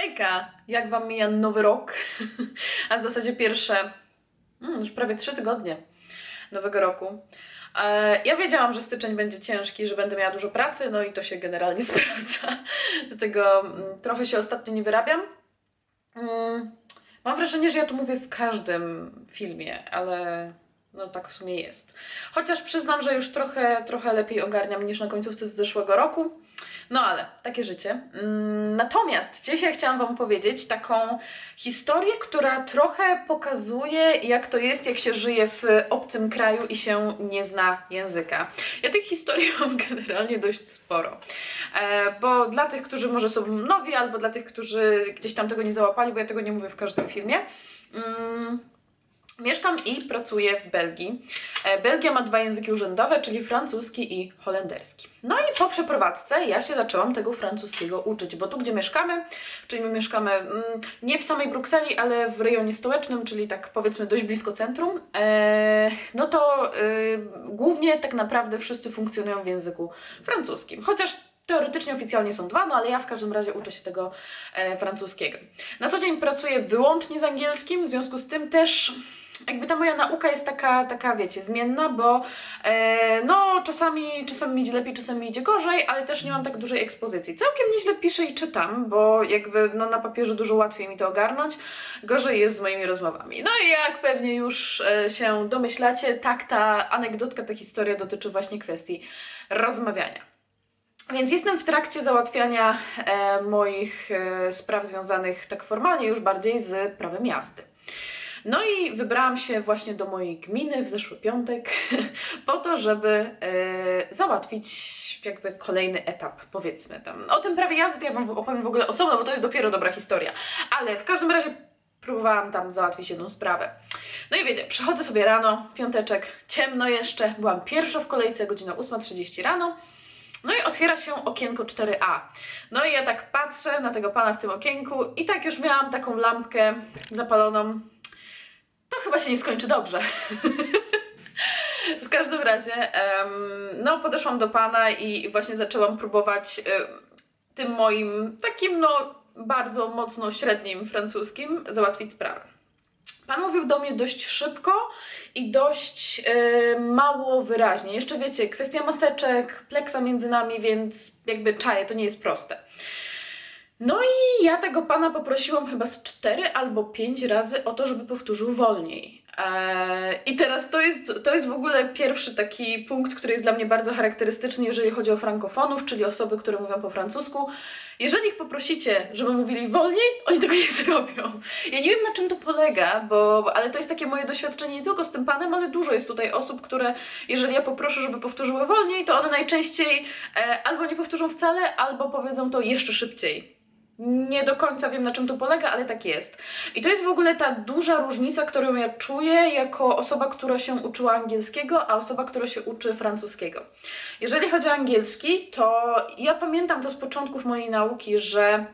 Hejka! Jak Wam mija nowy rok? A w zasadzie pierwsze, mm, już prawie trzy tygodnie nowego roku. E, Ja wiedziałam, że styczeń będzie ciężki, że będę miała dużo pracy, no i to się generalnie sprawdza. Dlatego mm, trochę się ostatnio nie wyrabiam. Mm, Mam wrażenie, że ja to mówię w każdym filmie, ale no tak w sumie jest. Chociaż przyznam, że już trochę, trochę lepiej ogarniam niż na końcówce z zeszłego roku. No ale takie życie. Mm, Natomiast dzisiaj chciałam Wam powiedzieć taką historię, która trochę pokazuje, jak to jest, jak się żyje w obcym kraju i się nie zna języka. Ja tych historii mam generalnie dość sporo. E, bo dla tych, którzy może są nowi, albo dla tych, którzy gdzieś tam tego nie załapali, bo ja tego nie mówię w każdym filmie. Mm, Mieszkam i pracuję w Belgii. E, Belgia ma dwa języki urzędowe, czyli francuski i holenderski. No i po przeprowadzce ja się zaczęłam tego francuskiego uczyć, bo tu gdzie mieszkamy, czyli my mieszkamy mm, nie w samej Brukseli, ale w rejonie stołecznym, czyli tak powiedzmy dość blisko centrum, e, no to e, głównie tak naprawdę wszyscy funkcjonują w języku francuskim. Chociaż Teoretycznie oficjalnie są dwa, no ale ja w każdym razie uczę się tego francuskiego. Na co dzień pracuję wyłącznie z angielskim, w związku z tym też jakby ta moja nauka jest taka, taka wiecie, zmienna, bo e, no czasami, czasami mi idzie lepiej, czasami mi idzie gorzej, ale też nie mam tak dużej ekspozycji. Całkiem nieźle piszę i czytam, bo jakby no, na papierze dużo łatwiej mi to ogarnąć, gorzej jest z moimi rozmowami. No i jak pewnie już e, się domyślacie, tak ta anegdotka, ta historia dotyczy właśnie kwestii rozmawiania. Więc jestem w trakcie załatwiania e, moich e, spraw związanych tak formalnie już bardziej z prawem jazdy. No i wybrałam się właśnie do mojej gminy w zeszły piątek po to, żeby e, załatwić jakby kolejny etap, powiedzmy tam. O tym prawie jazdy ja Wam opowiem w ogóle osobno, bo to jest dopiero dobra historia. Ale w każdym razie próbowałam tam załatwić jedną sprawę. No i wiecie, przychodzę sobie rano, piąteczek, ciemno jeszcze, byłam pierwsza w kolejce, godzina 8.30 rano. No i otwiera się okienko 4A. No i ja tak patrzę na tego pana w tym okienku i tak już miałam taką lampkę zapaloną. To chyba się nie skończy dobrze. w każdym razie, no podeszłam do pana i właśnie zaczęłam próbować tym moim takim no bardzo mocno średnim francuskim załatwić sprawę. Pan mówił do mnie dość szybko i dość e, mało wyraźnie. Jeszcze wiecie, kwestia maseczek, pleksa między nami, więc jakby czaję, to nie jest proste. No i ja tego pana poprosiłam chyba z cztery albo pięć razy o to, żeby powtórzył wolniej. Eee, I teraz to jest, to jest w ogóle pierwszy taki punkt, który jest dla mnie bardzo charakterystyczny, jeżeli chodzi o frankofonów, czyli osoby, które mówią po francusku. Jeżeli ich poprosicie, żeby mówili wolniej, oni tego nie zrobią. Ja nie wiem na czym to polega, bo, ale to jest takie moje doświadczenie nie tylko z tym panem, ale dużo jest tutaj osób, które jeżeli ja poproszę, żeby powtórzyły wolniej, to one najczęściej e, albo nie powtórzą wcale, albo powiedzą to jeszcze szybciej. Nie do końca wiem na czym to polega, ale tak jest. I to jest w ogóle ta duża różnica, którą ja czuję jako osoba, która się uczyła angielskiego, a osoba, która się uczy francuskiego. Jeżeli chodzi o angielski, to ja pamiętam to z początków mojej nauki, że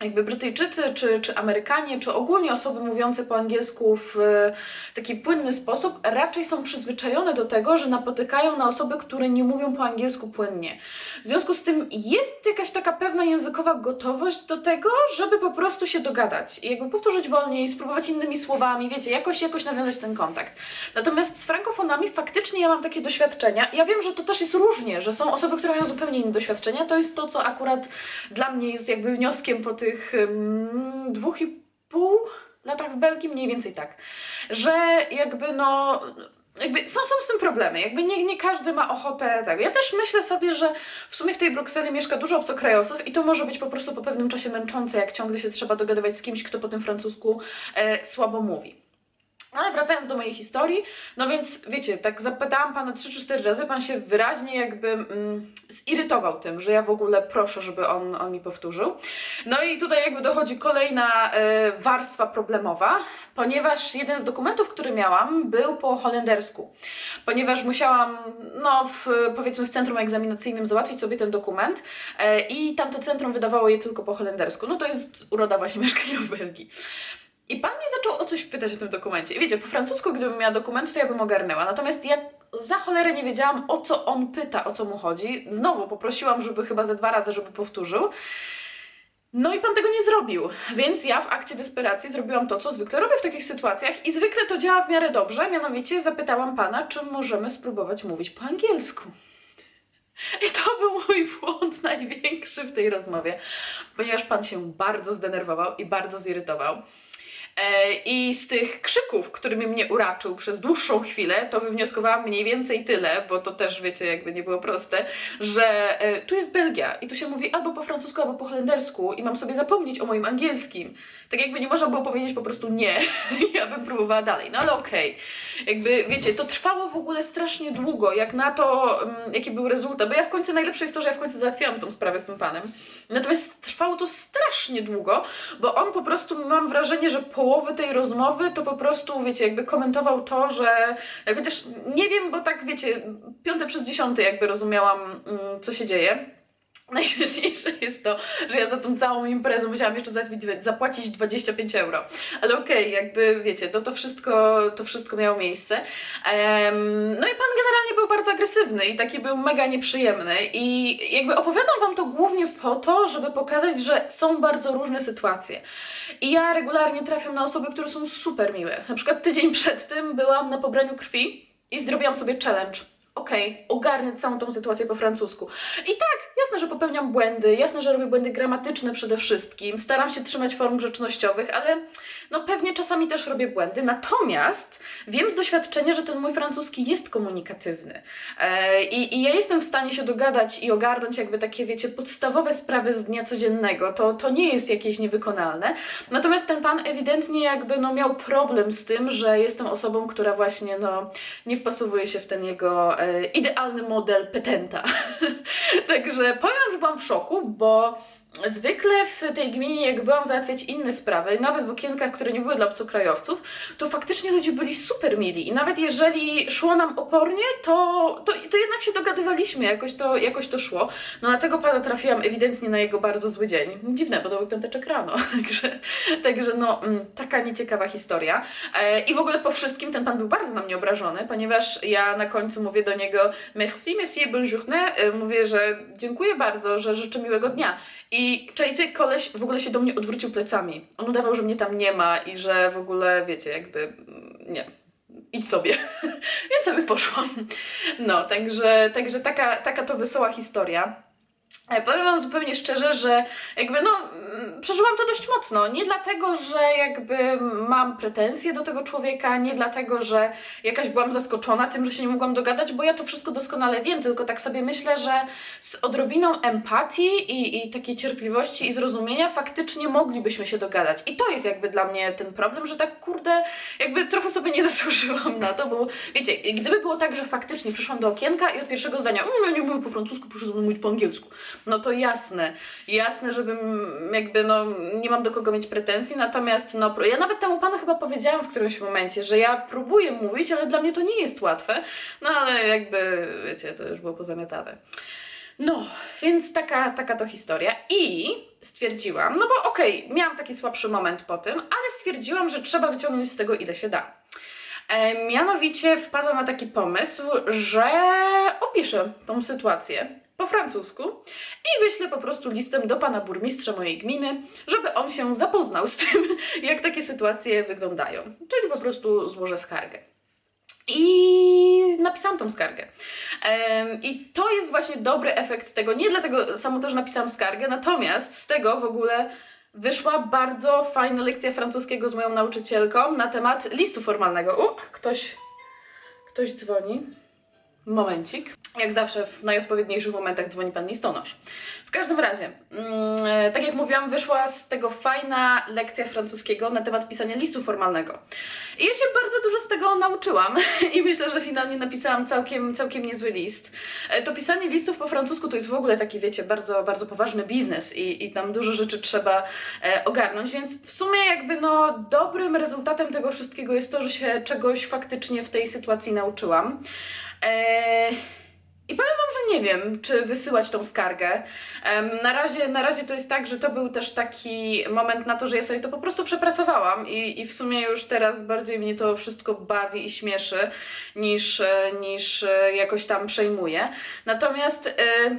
jakby Brytyjczycy, czy, czy Amerykanie, czy ogólnie osoby mówiące po angielsku w e, taki płynny sposób raczej są przyzwyczajone do tego, że napotykają na osoby, które nie mówią po angielsku płynnie. W związku z tym jest jakaś taka pewna językowa gotowość do tego, żeby po prostu się dogadać i jakby powtórzyć wolniej, spróbować innymi słowami, wiecie, jakoś, jakoś nawiązać ten kontakt. Natomiast z frankofonami faktycznie ja mam takie doświadczenia. Ja wiem, że to też jest różnie, że są osoby, które mają zupełnie inne doświadczenia. To jest to, co akurat dla mnie jest jakby wnioskiem po tych ym, dwóch i pół latach w Belgii, mniej więcej tak, że jakby no jakby są, są z tym problemy, jakby nie, nie każdy ma ochotę tego. Ja też myślę sobie, że w sumie w tej Brukseli mieszka dużo obcokrajowców i to może być po prostu po pewnym czasie męczące, jak ciągle się trzeba dogadywać z kimś, kto po tym francusku e, słabo mówi. Ale wracając do mojej historii, no więc wiecie, tak zapytałam pana 3 czy 4 razy, pan się wyraźnie jakby mm, zirytował tym, że ja w ogóle proszę, żeby on, on mi powtórzył. No i tutaj jakby dochodzi kolejna e, warstwa problemowa, ponieważ jeden z dokumentów, który miałam, był po holendersku. Ponieważ musiałam, no w, powiedzmy w centrum egzaminacyjnym załatwić sobie ten dokument e, i tamto centrum wydawało je tylko po holendersku. No to jest uroda właśnie mieszkania w Belgii. I pan mnie zaczął o coś pytać o tym dokumencie. I wiecie, po francusku, gdybym miała dokument, to ja bym ogarnęła. Natomiast ja za cholerę nie wiedziałam, o co on pyta, o co mu chodzi. Znowu poprosiłam, żeby chyba ze dwa razy, żeby powtórzył. No i pan tego nie zrobił, więc ja w akcie desperacji zrobiłam to, co zwykle robię w takich sytuacjach i zwykle to działa w miarę dobrze, mianowicie zapytałam pana, czy możemy spróbować mówić po angielsku. I to był mój błąd największy w tej rozmowie, ponieważ pan się bardzo zdenerwował i bardzo zirytował. E, I z tych krzyków, którymi mnie uraczył przez dłuższą chwilę, to wywnioskowałam mniej więcej tyle, bo to też wiecie, jakby nie było proste, że e, tu jest Belgia i tu się mówi albo po francusku, albo po holendersku i mam sobie zapomnieć o moim angielskim. Tak jakby nie można było powiedzieć po prostu nie, ja bym próbowała dalej, no ale okej. Jakby, wiecie, to trwało w ogóle strasznie długo, jak na to, mm, jaki był rezultat, bo ja w końcu, najlepsze jest to, że ja w końcu załatwiłam tą sprawę z tym panem. Natomiast trwało to strasznie długo, bo on po prostu, mam wrażenie, że połowy tej rozmowy to po prostu, wiecie, jakby komentował to, że chociaż nie wiem, bo tak, wiecie, piąte przez dziesiąte jakby rozumiałam, mm, co się dzieje. Najśmieszniejsze jest to, że ja za tą całą imprezę musiałam jeszcze zapłacić 25 euro. Ale okej, jakby wiecie, to, to, wszystko, to wszystko miało miejsce. No i pan generalnie był bardzo agresywny i taki był mega nieprzyjemny. I jakby opowiadam wam to głównie po to, żeby pokazać, że są bardzo różne sytuacje. I ja regularnie trafiam na osoby, które są super miłe. Na przykład tydzień przed tym byłam na pobraniu krwi i zrobiłam sobie challenge. Okej, ogarnę całą tą sytuację po francusku. I tak, jasne, że popełniam błędy, jasne, że robię błędy gramatyczne przede wszystkim, staram się trzymać form grzecznościowych, ale no pewnie czasami też robię błędy. Natomiast wiem z doświadczenia, że ten mój francuski jest komunikatywny. E, i, I ja jestem w stanie się dogadać i ogarnąć jakby takie, wiecie, podstawowe sprawy z dnia codziennego. To, to nie jest jakieś niewykonalne. Natomiast ten pan ewidentnie jakby no miał problem z tym, że jestem osobą, która właśnie no nie wpasowuje się w ten jego e, idealny model petenta. Także powiem, że byłam w szoku, bo zwykle w tej gminie, jak byłam załatwiać inne sprawy, nawet w okienkach, które nie były dla obcokrajowców, to faktycznie ludzie byli super mili i nawet jeżeli szło nam opornie, to, to, to jednak się dogadywaliśmy, jakoś to, jakoś to szło. No na tego pana trafiłam ewidentnie na jego bardzo zły dzień. Dziwne, bo to był piąteczek rano, także, także no mm, taka nieciekawa historia. E, I w ogóle po wszystkim ten pan był bardzo na mnie obrażony, ponieważ ja na końcu mówię do niego merci, monsieur, bonjourne, E, mówię, że dziękuję bardzo, że życzę miłego dnia. I czajcie, koleś w ogóle się do mnie odwrócił plecami. On udawał, że mnie tam nie ma i że w ogóle, wiecie, jakby mm, nie. Idź sobie. Więc sobie poszłam. No, także, także taka, taka to wesoła historia. E, Powiem Wam zupełnie szczerze, że jakby no przeżyłam to dość mocno. Nie dlatego, że jakby mam pretensje do tego człowieka, nie dlatego, że jakaś byłam zaskoczona tym, że się nie mogłam dogadać, bo ja to wszystko doskonale wiem, tylko tak sobie myślę, że z odrobiną empatii i, i takiej cierpliwości i zrozumienia faktycznie moglibyśmy się dogadać. I to jest jakby dla mnie ten problem, że tak kurde, jakby trochę sobie nie zasłużyłam na to, bo wiecie, gdyby było tak, że faktycznie przyszłam do okienka i od pierwszego zdania, "Mm, ja nie mówię po francusku, proszę mówić po angielsku, no to jasne, jasne, żebym jakby, no, nie mam do kogo mieć pretensji, natomiast, no, ja nawet temu panu chyba powiedziałam w którymś momencie, że ja próbuję mówić, ale dla mnie to nie jest łatwe, no ale jakby, wiecie, to już było pozamiatane. No, więc taka, taka to historia i stwierdziłam, no bo okej, miałam taki słabszy moment po tym, ale stwierdziłam, że trzeba wyciągnąć z tego ile się da. E, mianowicie wpadłam na taki pomysł, że opiszę tą sytuację po francusku i wyślę po prostu listem do pana burmistrza mojej gminy, żeby on się zapoznał z tym, jak takie sytuacje wyglądają. Czyli po prostu złożę skargę. I napisałam tą skargę. I to jest właśnie dobry efekt tego. Nie dlatego samo to, że napisałam skargę, natomiast z tego w ogóle wyszła bardzo fajna lekcja francuskiego z moją nauczycielką na temat listu formalnego. U, ktoś, ktoś dzwoni. Momencik. Jak zawsze w najodpowiedniejszych momentach dzwoni pan listonosz. W każdym razie, mm, e, tak jak mówiłam, wyszła z tego fajna lekcja francuskiego na temat pisania listu formalnego. I ja się bardzo dużo z tego nauczyłam i myślę, że finalnie napisałam całkiem, całkiem niezły list. E, To pisanie listów po francusku to jest w ogóle taki, wiecie, bardzo, bardzo poważny biznes i, i tam dużo rzeczy trzeba e, ogarnąć, więc w sumie jakby no dobrym rezultatem tego wszystkiego jest to, że się czegoś faktycznie w tej sytuacji nauczyłam. Eee, I powiem Wam, że nie wiem, czy wysyłać tą skargę. Na, razie, na razie to jest tak, że to był też taki moment na to, że ja sobie to po prostu przepracowałam i, i w sumie już teraz bardziej mnie to wszystko bawi i śmieszy niż, e, niż e, jakoś tam przejmuje. Natomiast e,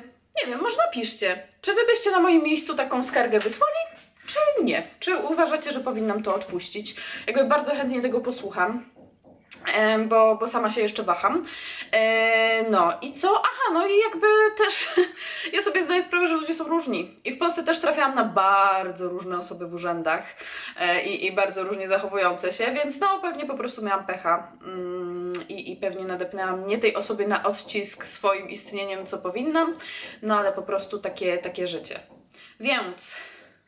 nie wiem, może napiszcie, czy Wy byście na moim miejscu taką skargę wysłali? czy nie? Czy uważacie, że powinnam to odpuścić? Jakby bardzo chętnie tego posłucham. Bo, bo sama się jeszcze waham. No i co? Aha, no i jakby też ja sobie zdaję sprawę, że ludzie są różni. I w Polsce też trafiałam na bardzo różne osoby w urzędach e, i, i bardzo różnie zachowujące się, więc no pewnie po prostu miałam pecha mm, i, i pewnie nadepnęłam nie tej osoby na odcisk swoim istnieniem, co powinnam, no ale po prostu takie, takie życie. Więc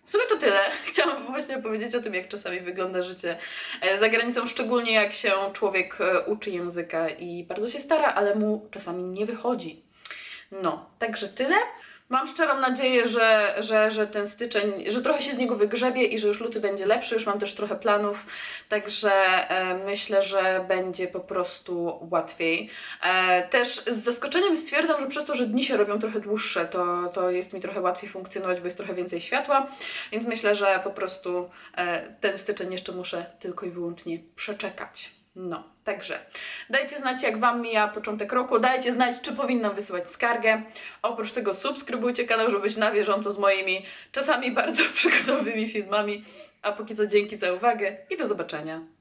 w sumie to tyle. Chciałam właśnie opowiedzieć o tym, jak czasami wygląda życie e, za granicą, szczególnie jak się człowiek e, uczy języka i bardzo się stara, ale mu czasami nie wychodzi. No, także tyle. Mam szczerą nadzieję, że, że, że ten styczeń, że trochę się z niego wygrzebie i że już luty będzie lepszy. Już mam też trochę planów, także e, myślę, że będzie po prostu łatwiej. E, też z zaskoczeniem stwierdzam, że przez to, że dni się robią trochę dłuższe, to, to jest mi trochę łatwiej funkcjonować, bo jest trochę więcej światła, więc myślę, że po prostu e, ten styczeń jeszcze muszę tylko i wyłącznie przeczekać. No, także dajcie znać, jak Wam mija początek roku, dajcie znać, czy powinnam wysyłać skargę. Oprócz tego subskrybujcie kanał, żeby być na bieżąco z moimi czasami bardzo przygodowymi filmami. A póki co dzięki za uwagę i do zobaczenia.